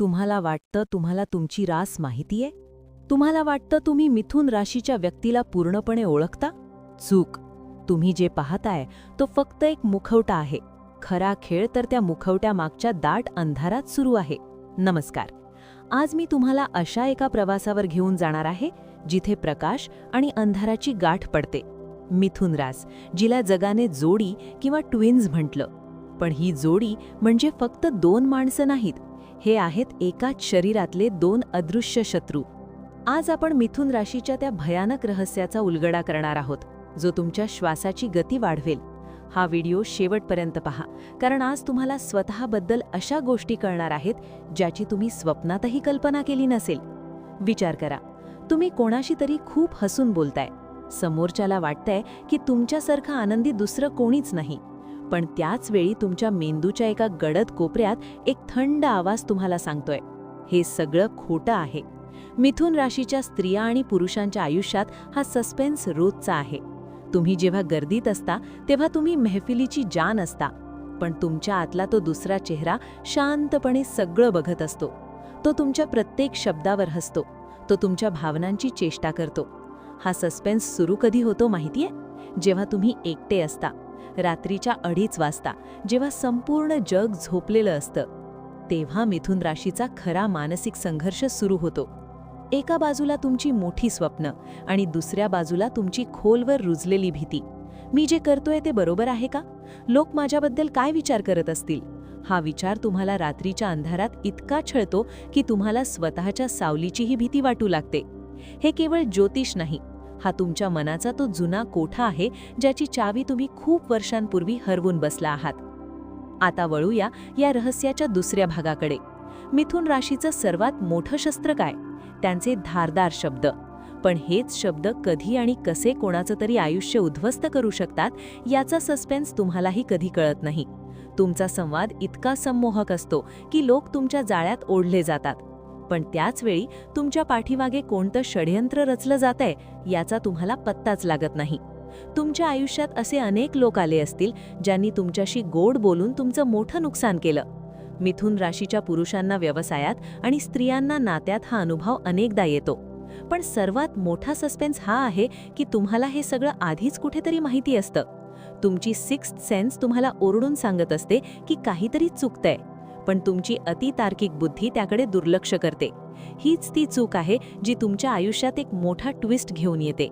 तुम्हाला वाटतं तुम्हाला तुमची रास माहितीये? तुम्हाला वाटतं तुम्ही मिथुन राशीच्या व्यक्तीला पूर्णपणे ओळखता? चूक. तुम्ही जे पाहताय तो फक्त एक मुखवटा आहे. खरा खेळ तर त्या मुखवट्या मागच्या दाट अंधारात सुरू आहे. नमस्कार. आज मी तुम्हाला अशा एका प्रवासावर घेऊन जाणार आहे जिथे प्रकाश आणि अंधाराची गाठ पडते. मिथुन रास जिला जगाने जोडी किंवा ट्विन्स म्हटलं. पण ही जोडी म्हणजे फक्त दोन माणसं नाहीत हे आहेत एकाच शरीरातले दोन अदृश्य शत्रू. आज आपण मिथुन राशीच्या त्या भयानक रहस्याचा उलगडा करणार आहोत जो तुमच्या श्वासाची गती वाढवेल. हा व्हिडिओ शेवटपर्यंत पहा कारण आज तुम्हाला स्वतःबद्दल अशा गोष्टी कळणार आहेत ज्याची तुम्ही स्वप्नातही कल्पना केली नसेल. विचार करा तुम्ही कोणाशी तरी खूप हसून बोलताय. समोरच्याला वाटतंय की तुमच्यासारखं आनंदी दुसरं कोणीच नाही. पण त्याच वेळी तुमच्या मेंदूच्या एका गडद कोपऱ्यात एक थंड आवाज तुम्हाला सांगतोय. हे सगळं खोटं आहे. मिथुन राशीच्या स्त्रिया आणि पुरुषांच्या आयुष्यात हा सस्पेन्स रोजचा आहे. तुम्ही जेव्हा गर्दीत असता तेव्हा तुम्ही मेहफिलीची जान असता. पण तुमच्या आतला तो दुसरा चेहरा शांतपणे सगळं बघत असतो. तो तुमच्या प्रत्येक शब्दावर हसतो. तो तुमच्या भावनांची चेष्टा करतो. हा सस्पेन्स सुरू कधी होतो माहितीये? जेव्हा तुम्ही एकटे असता. रात्रीच्या अडीच वाजता जेव्हा संपूर्ण जग झोपलेलं असतं तेव्हा मिथुन राशीचा खरा मानसिक संघर्ष सुरू होतो. एका बाजूला तुमची मोठी स्वप्न आणि दुसऱ्या बाजूला तुमची खोलवर रुजलेली भीती. मी जे करतोय ते बरोबर आहे का? लोक माझ्याबद्दल काय विचार करत असतील? हा विचार तुम्हाला रात्रीच्या अंधारात इतका छळतो की तुम्हाला स्वतःच्या सावलीचीही भीती वाटू लागते. हे केवळ ज्योतिष नाही हा तुमच्या मनाचा तो जुना कोठा आहे ज्याची चावी तुम्ही खूप वर्षांपूर्वी हरवून बसला आहात. आता वळूया या रहस्याच्या दुसऱ्या भागाकडे. मिथुन राशीचं सर्वात मोठं शस्त्र काय? त्यांचे धारदार शब्द. पण हेच शब्द कधी आणि कसे कोणाचं तरी आयुष्य उद्ध्वस्त करू शकतात याचा सस्पेन्स तुम्हालाही कधी कळत नाही. तुमचा संवाद इतका संमोहक असतो की लोक तुमच्या जाळ्यात ओढले जातात. पण त्याच वेळी तुमच्या पाठीमागे कोणतं षडयंत्र रचलं जातंय याचा तुम्हाला पत्ताच लागत नाही. तुमच्या आयुष्यात असे अनेक लोक आले असतील ज्यांनी तुमच्याशी गोड बोलून तुमचं मोठं नुकसान केलं. मिथुन राशीच्या पुरुषांना व्यवसायात आणि स्त्रियांना नात्यात हा अनुभव अनेकदा येतो. पण सर्वात मोठा सस्पेन्स हा आहे की तुम्हाला हे सगळं आधीच कुठेतरी माहिती असतं. तुमची सिक्स्थ सेन्स तुम्हाला ओरडून सांगत असते की काहीतरी चुकतंय. पण तुमची अतितार्किक बुद्धी त्याकडे दुर्लक्ष करते. हीच ती चूक आहे जी तुमच्या आयुष्यात एक मोठा ट्विस्ट घेऊन येते.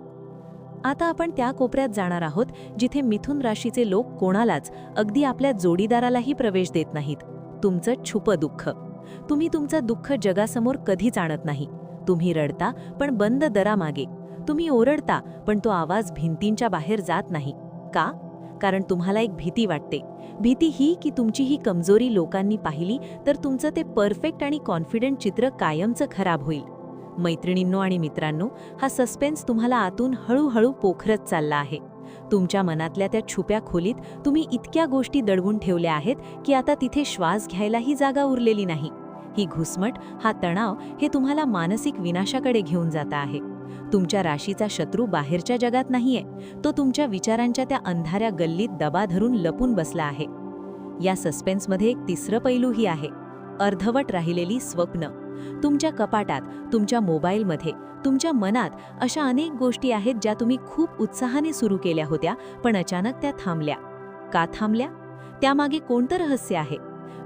आता आपण त्या कोपऱ्यात जाणार आहोत जिथे मिथुन राशीचे लोक कोणालाच अगदी आपल्या जोडीदारालाही प्रवेश देत नाहीत. तुमचं छुप दुःख. तुम्ही तुमचं दुःख जगासमोर कधीच आणत नाही. तुम्ही रडता पण बंद दरामागे. तुम्ही ओरडता पण तो आवाज भिंतींच्या बाहेर जात नाही. का? कारण तुम्हाला एक भीती वाटते. भीती ही की तुमची ही कमजोरी लोकांनी पाहिली तर तुमचं ते परफेक्ट आणि कॉन्फिडंट चित्र कायमचं खराब होईल. मैत्रिणींनो आणि मित्रांनो हा सस्पेन्स तुम्हाला आतून हळूहळू पोखरत चालला आहे. तुमच्या मनातल्या त्या छुप्या खोलीत तुम्ही इतक्या गोष्टी दडवून ठेवल्या आहेत की आता तिथे श्वास घ्यायलाही जागा उरलेली नाही. ही घुसमट हा तणाव हे तुम्हाला मानसिक विनाशाकडे घेऊन जाता आहे. तुमच्या राशीचा शत्रू बाहेरच्या जगात नाहीये. तो तुमच्या विचारांच्या त्या अंधाऱ्या गल्लीत दबा धरून लपून बसला आहे. या सस्पेन्समध्ये एक तिसरं पैलूही आहे. अर्धवट राहिलेली स्वप्न. तुमच्या कपाटात तुमच्या मोबाईलमध्ये तुमच्या मनात अशा अनेक गोष्टी आहेत ज्या तुम्ही खूप उत्साहाने सुरू केल्या होत्या पण अचानक त्या थांबल्या. का थांबल्या? त्यामागे कोणतं रहस्य आहे?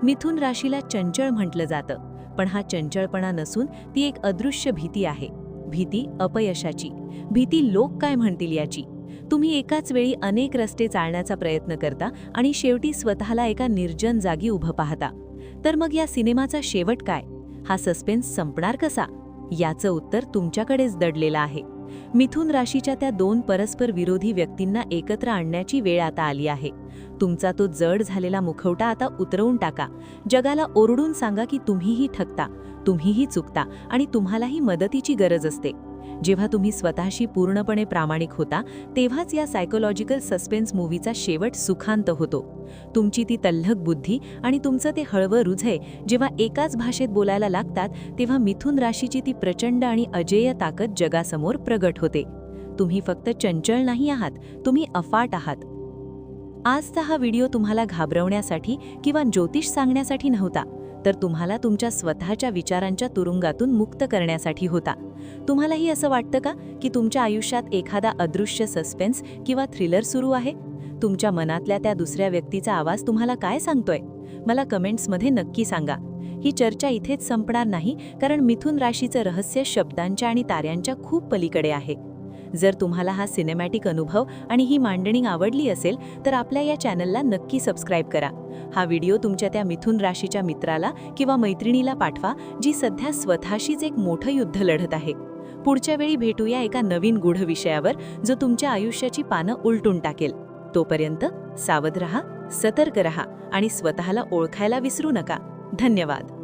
मिथुन राशीला चंचळ म्हटलं जातं पण हा चंचळपणा नसून ती एक अदृश्य भीती आहे. भीती अपयशाची. भीती लोक काय म्हणतील याची? तुम्ही एकाच वेळी अनेक रस्ते चालण्याचा प्रयत्न करता आणि शेवटी स्वतःला एका निर्जन जागी उभं पाहता. तर मग या सिनेमाचा शेवट काय? हा सस्पेन्स संपणार कसा? याचं उत्तर तुमच्याकडेच दडलेलं आहे. मिथुन राशीच्या त्या दोन परस्पर विरोधी व्यक्तींना एकत्र आणण्याची वेळ आता आली आहे. तुमचा तो जड झालेला मुखवटा आता उतरवून टाका. जगाला ओरडून सांगा की तुम्हीही ठकता तुम्हीही चुकता आणि तुम्हालाही मदतीची गरज असते. जेव्हा तुम्ही स्वतःशी पूर्णपणे प्रामाणिक होता तेव्हाच या सायकोलॉजिकल सस्पेन्स मूवीचा शेवट सुखांत होतो. तुमची ती तल्लक बुद्धी आणि तुमचं ते हळवं रुझे जेव्हा एकाच भाषेत बोलायला लागतात तेव्हा मिथुन राशीची ती प्रचंड आणि अजेय ताकद जगासमोर प्रगट होते. तुम्ही फक्त चंचल नाही आहात तुम्ही अफाट आहात. आजचा हा व्हिडिओ तुम्हाला घाबरवण्यासाठी किंवा ज्योतिष सांगण्यासाठी नव्हता. तर तुम्हाला तुमच्या स्वतःच्या विचारांच्या तुरुंगातून मुक्त करण्यासाठी होता. तुम्हालाही असं वाटतं का की तुमच्या आयुष्यात एखादा अदृश्य सस्पेन्स किंवा थ्रिलर सुरू आहे? तुमच्या मनातल्या त्या दुसऱ्या व्यक्तीचा आवाज तुम्हाला काय सांगतोय? मला कमेंट्समध्ये नक्की सांगा. ही चर्चा इथेच संपणार नाही कारण मिथुन राशीचं रहस्य शब्दांच्या आणि ताऱ्यांच्या खूप पलीकडे आहे. जर तुम्हाला हा सिनेमॅटिक अनुभव आणि ही मांडणी आवडली असेल तर आपल्या या चॅनलला नक्की सबस्क्राईब करा. हा व्हिडिओ तुमच्या त्या मिथुन राशीच्या मित्राला किंवा मैत्रिणीला पाठवा जी सध्या स्वतःशीच एक मोठं युद्ध लढत आहे. पुढच्या वेळी भेटूया एका नवीन गूढ विषयावर जो तुमच्या आयुष्याची पानं उलटून टाकेल. तोपर्यंत सावध रहा सतर्क रहा आणि स्वतःला ओळखायला विसरू नका. धन्यवाद.